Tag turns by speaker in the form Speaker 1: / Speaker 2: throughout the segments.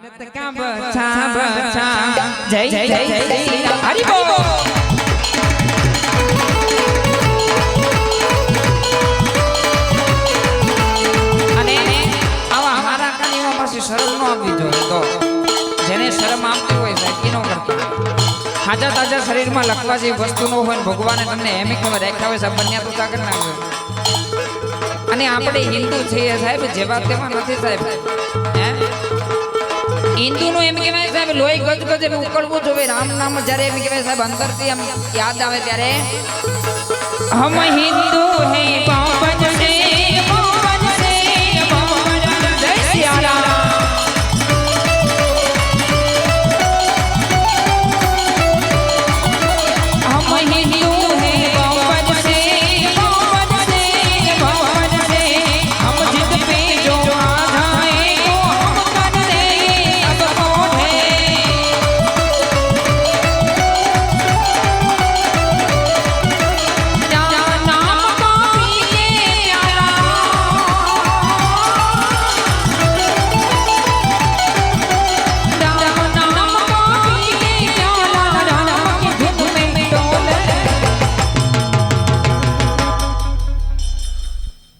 Speaker 1: ભારત કા જય જય જય બોલ. અમારા શરમ ન આપવી જોઈએ તો. જેને શરમ આપતી હોય સાહેબ એ ન કરતા. હાજર તાજા શરીરમાં લખવા જેવી વસ્તુ ન હોય ને ભગવાને તમને એમ રાખ્યા હોય સાહેબ બન્યા તો તાકર નાખ્યો અને આપણે હિન્દુ છીએ સાહેબ જેવા તેવા નથી સાહેબ. હે? હિન્દુનું એમ કહેવાય સાહેબ લોહી ગજ ગજ એમ ઉકળવું જોઈએ રામ નામ જ્યારે એમ કહેવાય સાહેબ અંતરથી આમ યાદ આવે ત્યારે હમ હિન્દુ હે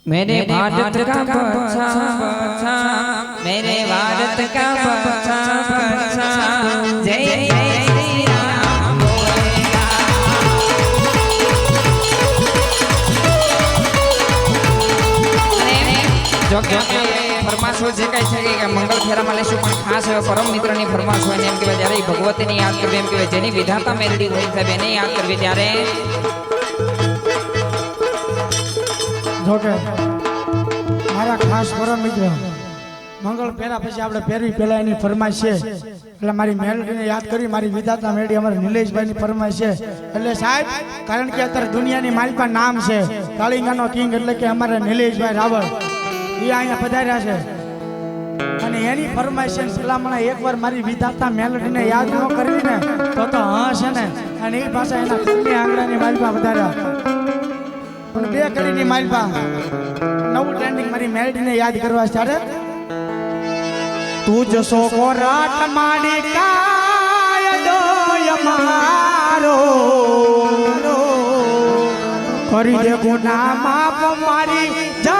Speaker 1: मेरे भारत का बच्चा बच्चा मेरे भारत का बच्चा बच्चा जय जय श्री राम बोलेगा અને જો કે ફરમાશો જે કાંઈ છે કે મંગળ ફેરામાં લેશું પણ ખાસ એવા પરમ મિત્રની ફરમાશ હોય ને એમ કહેવાય જ્યારે ઈ ભગવતીને યાદ કરવી એમ કહેવાય જેની વિધાતા મેલડી હોય સાહેબ એને યાદ કરવી ત્યારે
Speaker 2: જોકે મારા ખાસ પરમ મિત્ર, મંગળ પહેરા પછી આપણે પહેરવી પહેલા એની ફરમાઈશ છે. એટલે મારી મેલડીને યાદ કરી, મારી વિધાતા મેળી અમારા નિલેશભાઈની ફરમાઈશ છે. એટલે સાહેબ, કારણ કે અત્યારે દુનિયાની મારી પાસે નામ છે, કાળિંગાનો કિંગ એટલે કે અમારા નિલેશભાઈ રાવળ. એ અહીંયા પધાર્યા છે. અને એની ફરમાઈશ છે સલામણા એકવાર મારી વિધાતા મેલડીને યાદ ન કરીને તો તો હા છે ને. અને એ પાછા એના આંગળાની મારી પાસે વધાર્યા પણ બે કડીની માલપા. નવું ટ્રેન્ડિંગ મારી મેલડીને યાદ કરવા સ્ટાર્ટ તું જશો કોરાટ માડી કાય દોય મારો કરી દે ગુના માપ મારી જા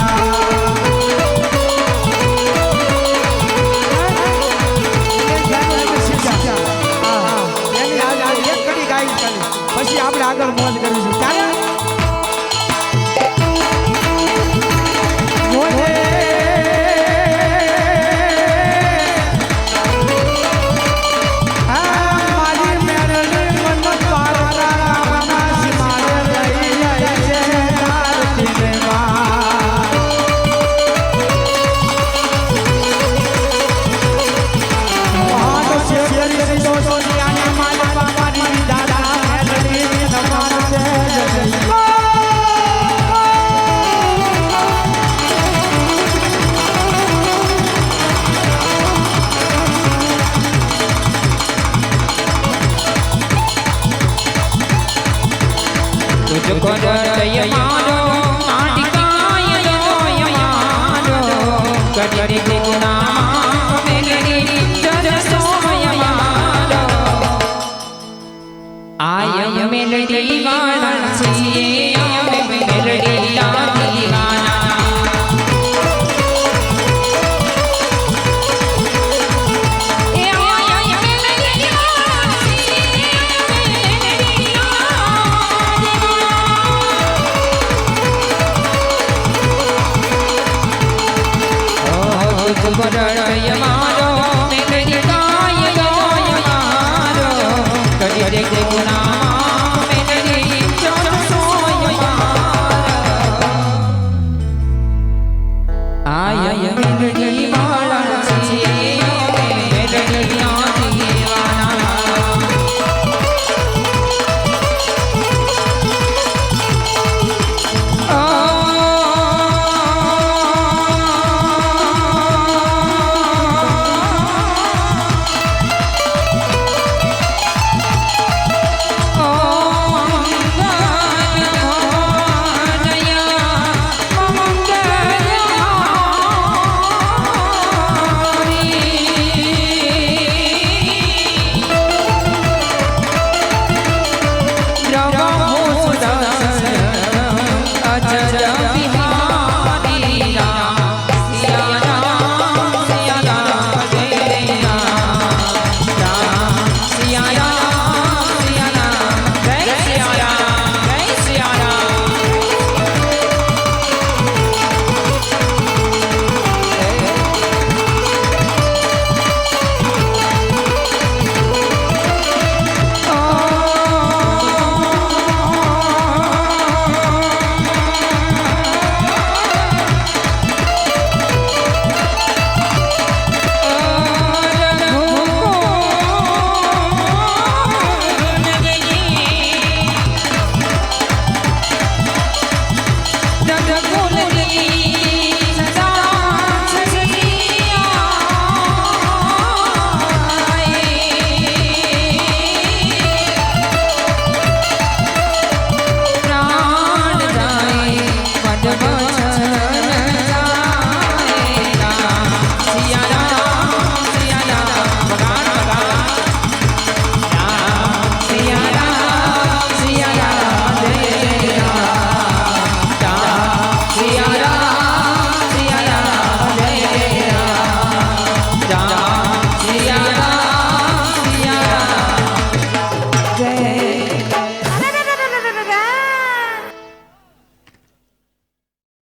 Speaker 1: का मौज कर Yeah, yeah, yeah. शरणयमा